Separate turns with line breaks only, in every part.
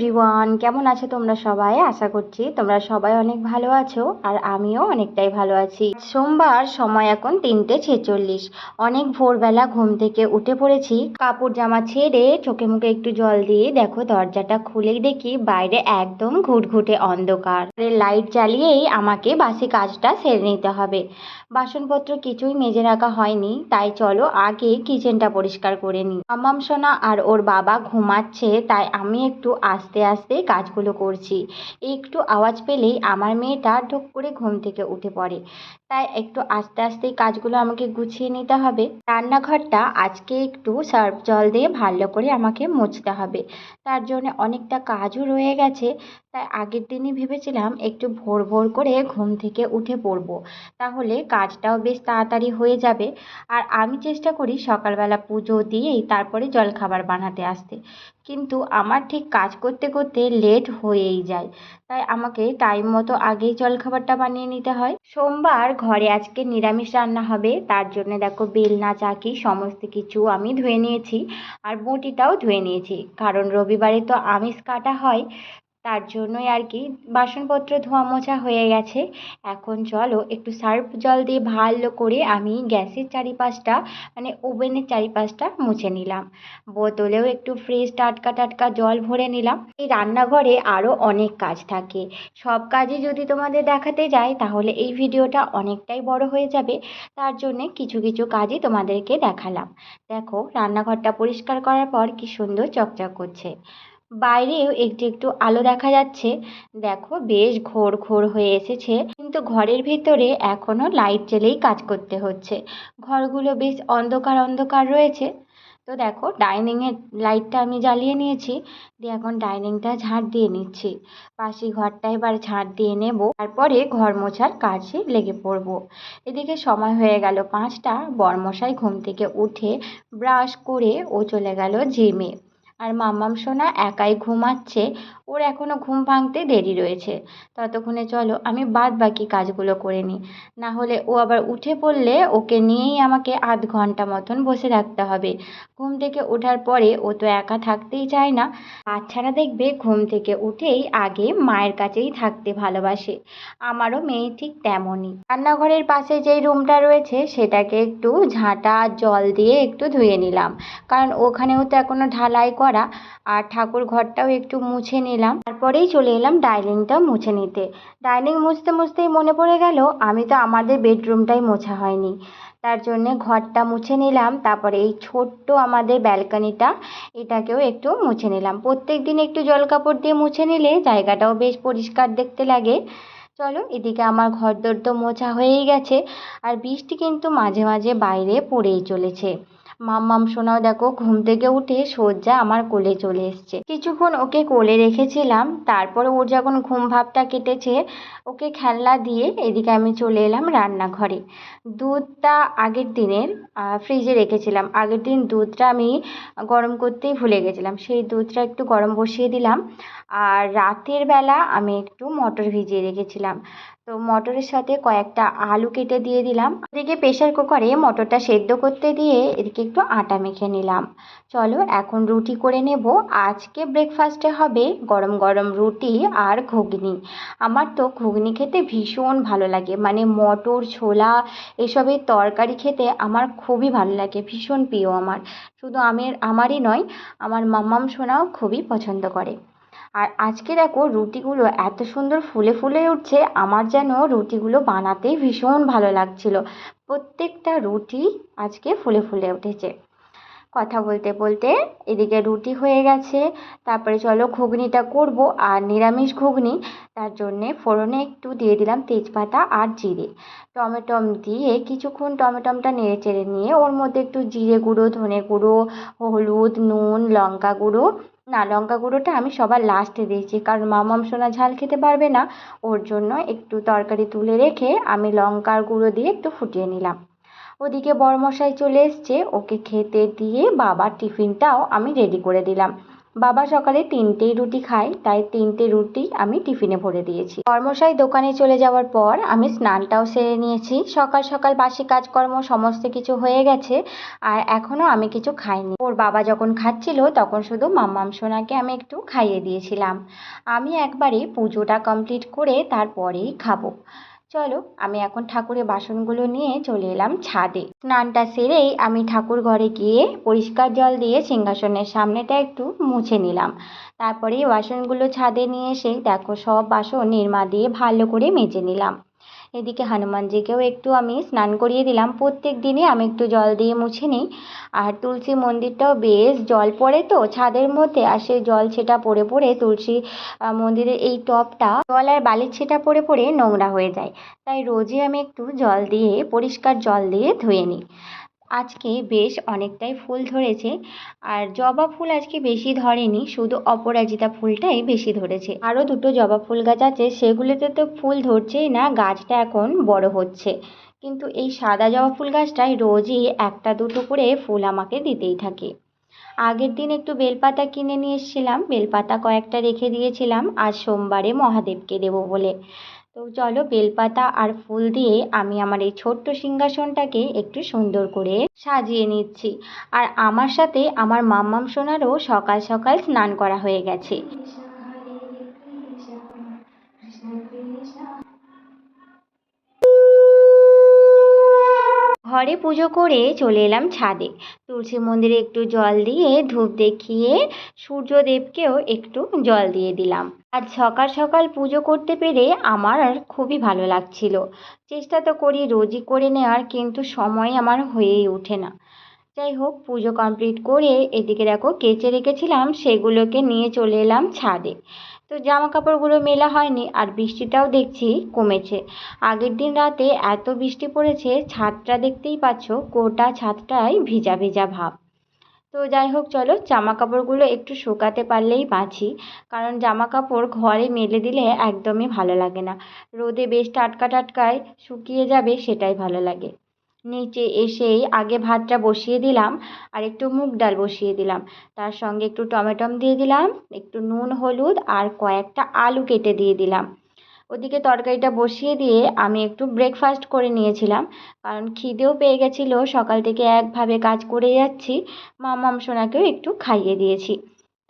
Everyone কেমন আছো তোমরা সবাই? আশা করছি তোমরা সবাই অনেক ভালো আছো আর আমিও অনেকটাই ভালো আছি। সোমবার, সময় এখন তিনটে ছেচল্লিশ। অনেক ভোরবেলা ঘুম থেকে উঠে পড়েছি। কাপড় জামা ছেড়ে চোখে মুখে একটু জল দিয়ে দেখো, দরজাটা খুলেই দেখি বাইরে একদম ঘুটঘুটে অন্ধকার। লাইট জ্বালিয়েই আমাকে বাসি কাজটা সেরে নিতে হবে। বাসনপত্র কিছুই মেজে রাখা হয়নি, তাই চলো আগে কিচেনটা পরিষ্কার করে নিই। মামাম সোনা আর ওর বাবা ঘুমাচ্ছে, তাই আমি একটু আস্তে আস্তে আস্তে কাজগুলো করছি। একটু আওয়াজ পেলেই আমার মেয়েটা ঢুক করে ঘুম থেকে উঠে পড়ে। তাই একটু আস্তে আস্তে কাজগুলো আমাকে গুছিয়ে নিতে হবে। রান্নাঘরটা আজকে একটু সার্ফ জল দিয়ে ভালো করে আমাকে মুছতে হবে। তার জন্য অনেকটা কাজও রয়ে গেছে। তাই আগের দিনই ভেবেছিলাম একটু ভোর ভোর করে ঘুম থেকে উঠে পড়ব। তাহলে কাজটাও বেশ তাড়াতাড়ি হয়ে যাবে। আর আমি চেষ্টা করি সকালবেলা পুজো দিয়েই তারপরে জলখাবার বানাতে আসতে। কিন্তু আমার ঠিক কাজ করতে করতে লেট হয়েই যায়। তাই আমাকে টাইম মতো আগেই জলখাবারটা বানিয়ে নিতে হয়। সোমবার ঘরে আজকে নিরামিষ রান্না হবে। তার জন্য দেখো বেলনা, চাকি সমস্ত কিছু আমি ধুয়ে নিয়েছি। আর বঁটিটাও ধুয়ে নিয়েছি। কারণ রবিবারে তো আমিষ কাটা হয়। তার জন্যই আর কি বাসনপত্র ধোয়া মোছা হয়ে গেছে। এখন চলো একটু সার্ফ জল দিয়ে ভালো করে আমি গ্যাসের চারিপাশটা মানে ওভেনের চারিপাশটা মুছে নিলাম। বোতলেও একটু ফ্রেশ টাটকা টাটকা জল ভরে নিলাম। এই রান্নাঘরে আরও অনেক কাজ থাকে। সব কাজই যদি তোমাদের দেখাতে যাই, তাহলে এই ভিডিওটা অনেকটাই বড় হয়ে যাবে। তার জন্যে কিছু কিছু কাজই তোমাদেরকে দেখালাম। দেখো, রান্নাঘরটা পরিষ্কার করার পর কি সুন্দর চকচক করছে। বাইরেও একটু একটু আলো দেখা যাচ্ছে। দেখো বেশ ঘোর ঘোর হয়ে এসেছে। কিন্তু ঘরের ভিতরে এখনও লাইট জ্বেলেই কাজ করতে হচ্ছে। ঘরগুলো বেশ অন্ধকার অন্ধকার রয়েছে। তো দেখো ডাইনিংয়ের লাইটটা আমি জ্বালিয়ে নিয়েছি। দিয়ে এখন ডাইনিংটা ঝাঁট দিয়ে নিচ্ছি। পাশি ঘরটা এবার ঝাঁট দিয়ে নেব। তারপরে ঘর মোছার কাজে লেগে পড়ব। এদিকে সময় হয়ে গেল পাঁচটা। বরমশাই ঘুম থেকে উঠে ব্রাশ করে ও চলে গেল জিমে আর মাম্মাম সোনা একাই ঘুমাচ্ছে। ওর এখনও ঘুম ভাঙতে দেরি রয়েছে। ততক্ষণে চলো, আমি বাদ বাকি কাজগুলো করে নিই। না হলে ও আবার উঠে পড়লে ওকে নিয়েই আমাকে আধ ঘণ্টা মতন বসে থাকতে হবে। ঘুম থেকে ওঠার পরে ও তো একা থাকতেই চায় না। বাচ্চারা দেখবে ঘুম থেকে উঠেই আগে মায়ের কাছেই থাকতে ভালোবাসে। আমারও মেয়ে ঠিক তেমনই। রান্নাঘরের পাশে যেই রুমটা রয়েছে সেটাকে একটু ঝাঁটা, জল দিয়ে একটু ধুয়ে নিলাম। কারণ ওখানেও তো এখনও ঢালাই করা আর ঠাকুর ঘরটাও একটু মুছে নিলাম। তারপরেই চলে এলাম ডাইনিংটা মুছে নিতে। ডাইনিং মুছতে মুছতেই মনে পড়ে গেল, আমি তো আমাদের বেডরুমটাই মোছা হয়নি। তার জন্যে ঘরটা মুছে নিলাম, তারপরে এই ছোট্ট আমাদের ব্যালকনিটা, এটাকেও একটু মুছে নিলাম। প্রত্যেক দিন একটু জল কাপড় দিয়ে মুছে নিলে জায়গাটাও বেশ পরিষ্কার দেখতে লাগে। চলো, এদিকে আমার ঘর দর তো মোছা হয়েই গেছে। আর বৃষ্টি কিন্তু মাঝে মাঝে বাইরে পড়েই চলেছে। মাম্মাম সোনাও দেখো, ঘুম থেকে উঠে সোজা আমার কোলে চলে এসছে। কিছুক্ষণ ওকে কোলে রেখেছিলাম, তারপর ওর যখন ঘুম ভাবটা কেটেছে, ওকে খেলনা দিয়ে এদিকে আমি চলে এলাম রান্নাঘরে। দুধটা আগের দিনের ফ্রিজে রেখেছিলাম। আগের দিন দুধটা আমি গরম করতেই ভুলে গেছিলাম। সেই দুধটা একটু গরম বসিয়ে দিলাম আর রাতের বেলা আমি একটু মটর ভিজিয়ে রেখেছিলাম। তো মটরের সাথে কয়েকটা আলু কেটে দিয়ে দিলাম। এদিকে প্রেশার কুকারে মটরটা সেদ্ধ করতে দিয়ে এদিকে একটু আটা মেখে নিলাম। চলো এখন রুটি করে নেব। আজকে ব্রেকফাস্টে হবে গরম গরম রুটি আর ঘুগনি। আমার তো ঘুগনি খেতে ভীষণ ভালো লাগে। মানে মটর, ছোলা এসবের তরকারি খেতে আমার খুবই ভালো লাগে, ভীষণ প্রিয় আমার। শুধু আমের, আমারই নয়, আমার মাম্মাম সোনাও খুবই পছন্দ করে। আর আজকে দেখো রুটিগুলো এত সুন্দর ফুলে ফুলে উঠছে, আমার যেন রুটিগুলো বানাতেই ভীষণ ভালো লাগছিল। প্রত্যেকটা রুটি আজকে ফুলে ফুলে উঠেছে। কথা বলতে বলতে এদিকে রুটি হয়ে গেছে। তারপরে চলো ঘুগনিটা করব আর নিরামিষ ঘুগনি। তার জন্যে ফোড়নে একটু দিয়ে দিলাম তেজপাতা আর জিরে। টমেটম দিয়ে কিছুক্ষণ টমেটমটা নেড়ে চেড়ে নিয়ে ওর মধ্যে একটু জিরে গুঁড়ো, ধনে গুঁড়ো, হলুদ, নুন, লঙ্কা গুঁড়ো। না, লঙ্কা গুঁড়োটা আমি সবার লাস্টে দিয়েছি কারণ মামাম সোনা ঝাল খেতে পারবে না। ওর জন্য একটু তরকারি তুলে রেখে আমি লঙ্কার গুঁড়ো দিয়ে একটু ফুটিয়ে নিলাম। ওদিকে বড়মশাই চলে এসছে, ওকে খেতে দিয়ে বাবার টিফিনটাও আমি রেডি করে দিলাম। বাবা সকালে তিনটেই রুটি খায়, তাই তিনটে রুটি আমি টিফিনে ভরে দিয়েছি। কর্মশাই দোকানে চলে যাওয়ার পর আমি স্নানটাও সেরে নিয়েছি। সকাল সকাল বাসি কাজকর্ম সমস্ত কিছু হয়ে গেছে, আর এখনও আমি কিছু খাইনি। ওর বাবা যখন খাচ্ছিল, তখন শুধু মাম্মাম সোনাকে আমি একটু খাইয়ে দিয়েছিলাম। আমি একবারে পুজোটা কমপ্লিট করে তারপরেই খাব। চলো, আমি এখন ঠাকুরের বাসনগুলো নিয়ে চলে এলাম ছাদে। স্নানটা সেরেই আমি ঠাকুর ঘরে গিয়ে পরিষ্কার জল দিয়ে সিংহাসনের সামনেটা একটু মুছে নিলাম। তারপরে বাসনগুলো ছাদে নিয়ে এসে দেখো, সব বাসন নির্মা দিয়ে ভালো করে মেজে নিলাম। এদিকে হনুমানজিকেও একটু আমি স্নান করিয়ে দিলাম। প্রত্যেক দিনে আমি একটু জল দিয়ে মুছে নিই। আর তুলসী মন্দিরটাও বেশ জল পড়ে তো, ছাদের মধ্যে। আর সেই জল ছেটা পড়ে পড়ে তুলসী মন্দিরের এই টপটা, জল আর বালির ছেটা পড়ে পড়ে নোংরা হয়ে যায়। তাই রোজই আমি একটু জল দিয়ে, পরিষ্কার জল দিয়ে ধুয়ে নিই। আজকে বেশ অনেকটাই ফুল ধরেছে। আর জবা ফুল আজকে বেশি ধরেনি, শুধু অপরাজিতা ফুলটাই বেশি ধরেছে। আরও দুটো জবা ফুল গাছ আছে, সেগুলোতে তো ফুল ধরছেই না, গাছটা এখন বড় হচ্ছে। কিন্তু এই সাদা জবা ফুল গাছটায় রোজই একটা দুটো করে ফুল আমাকে দিতেই থাকে। আগের দিন একটু বেলপাতা কিনে নিয়ে এসেছিলাম, বেলপাতা কয়েকটা রেখে দিয়েছিলাম, আজ সোমবারে মহাদেবকে দেবো বলে। তো চলো বেলপাতা আর ফুল দিয়ে আমি আমার এই ছোট্ট সিংহাসনটাকে একটু সুন্দর করে সাজিয়ে নিচ্ছি। আর আমার সাথে আমার মাম্মাম সোনারও সকাল সকাল স্নান করা হয়ে গেছে। ঘরে পুজো করে চলে এলাম ছাদে। তুলসী মন্দিরে একটু জল দিয়ে ধূপ দেখিয়ে সূর্যদেবকেও একটু জল দিয়ে দিলাম। আজ সকাল সকাল পুজো করতে পেরে আমার আর খুবই ভালো লাগছিল। চেষ্টা তো করি রোজই করে নেওয়ার, কিন্তু সময় আমার হয়েই ওঠে না। যাই হোক, পুজো কমপ্লিট করে এদিকে দেখো কেচে রেখেছিলাম, সেগুলোকে নিয়ে চলে এলাম ছাদে। তো জামা কাপড়গুলো মেলা হয়নি আর বৃষ্টিটাও দেখছি কমেছে। আগের দিন রাতে এত বৃষ্টি পড়েছে, ছাদটা দেখতেই পাচ্ছ গোটা ছাদটাই ভিজা ভিজা ভাব। তো যাই হোক, চলো জামা কাপড়গুলো একটু শুকাতে পারলেই বাঁচি, কারণ জামা কাপড় ঘরে মেলে দিলে একদমই ভালো লাগে না। রোদে বেশ টাটকা টাটকায় শুকিয়ে যাবে সেটাই ভালো লাগে। নিচে এসেই আগে ভাতটা বসিয়ে দিলাম আর একটু মুগ ডাল বসিয়ে দিলাম। তার সঙ্গে একটু টমেটম দিয়ে দিলাম, একটু নুন, হলুদ আর কয়েকটা আলু কেটে দিয়ে দিলাম। ওদিকে তরকারিটা বসিয়ে দিয়ে আমি একটু ব্রেকফাস্ট করে নিয়েছিলাম, কারণ খিদেও পেয়ে গেছিল, সকাল থেকে একভাবে কাজ করে যাচ্ছি মামাম সোনাকেও একটু খাইয়ে দিয়েছি।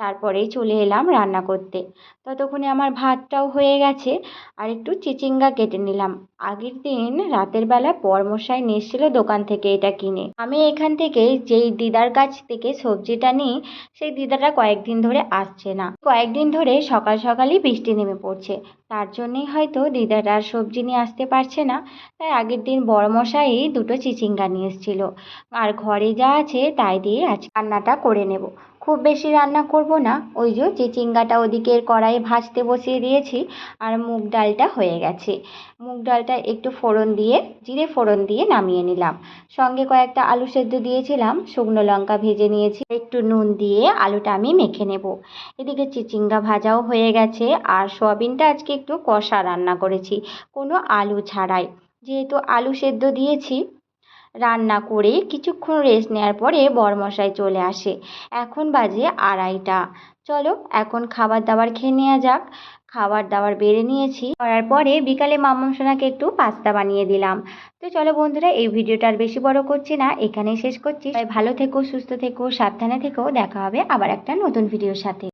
তারপরেই চলে এলাম রান্না করতে। ততক্ষণে আমার ভাতটাও হয়ে গেছে আর একটু চিচিঙ্গা কেটে নিলাম। আগের দিন রাতের বেলা বরমশাই নিয়ে এসেছিল দোকান থেকে এটা কিনে। আমি এখান থেকে যেই দিদার কাছ থেকে সবজিটা নিই, সেই দিদাটা কয়েকদিন ধরে আসছে না। কয়েকদিন ধরে সকাল সকালই বৃষ্টি নেমে পড়ছে। তার জন্যই হয়তো দিদাটা আর সবজি নিয়ে আসতে পারছে না। তাই আগের দিন বড়মশাই দুটো চিচিঙ্গা নিয়ে এসেছিল। আর ঘরে যা আছে তাই দিয়ে আজ রান্নাটা করে নেব। খুব বেশি রান্না করব না। ওই যে চিচিঙ্গাটা ওদিকে কড়াইয়ে ভাজতে বসিয়ে দিয়েছি আর মুগ ডালটা হয়ে গেছে। মুগ ডালটা একটু ফোড়ন দিয়ে, জিরে ফোড়ন দিয়ে নামিয়ে নিলাম। সঙ্গে কয়েকটা আলু সেদ্ধ দিয়েছিলাম, শুকনো লঙ্কা ভেজে নিয়েছি। একটু নুন দিয়ে আলুটা আমি মেখে নেব। এদিকে চিচিঙ্গা ভাজাও হয়ে গেছে আর সোয়াবিনটা আজকে একটু কষা রান্না করেছি, কোনো আলু ছাড়াই। যেহেতু আলু সেদ্ধ দিয়েছি রান্না করে কিছুক্ষণ রেস্ট নেওয়ার পরে বরমশাই চলে আসে। এখন বাজে আড়াইটা। চলো, এখন খাবার দাবার খেয়ে নেওয়া যাক। খাবার দাবার বেড়ে নিয়েছি। করার পরে বিকালে মাম্মাম সোনাকে একটু পাস্তা বানিয়ে দিলাম। তো চলো বন্ধুরা, এই ভিডিওটা আর বেশি বড় করছি না। এখানেই শেষ করছি। ভালো থেকো, সুস্থ থেকো, সাবধানে থেকো। দেখা হবে আবার একটা নতুন ভিডিওর সাথে।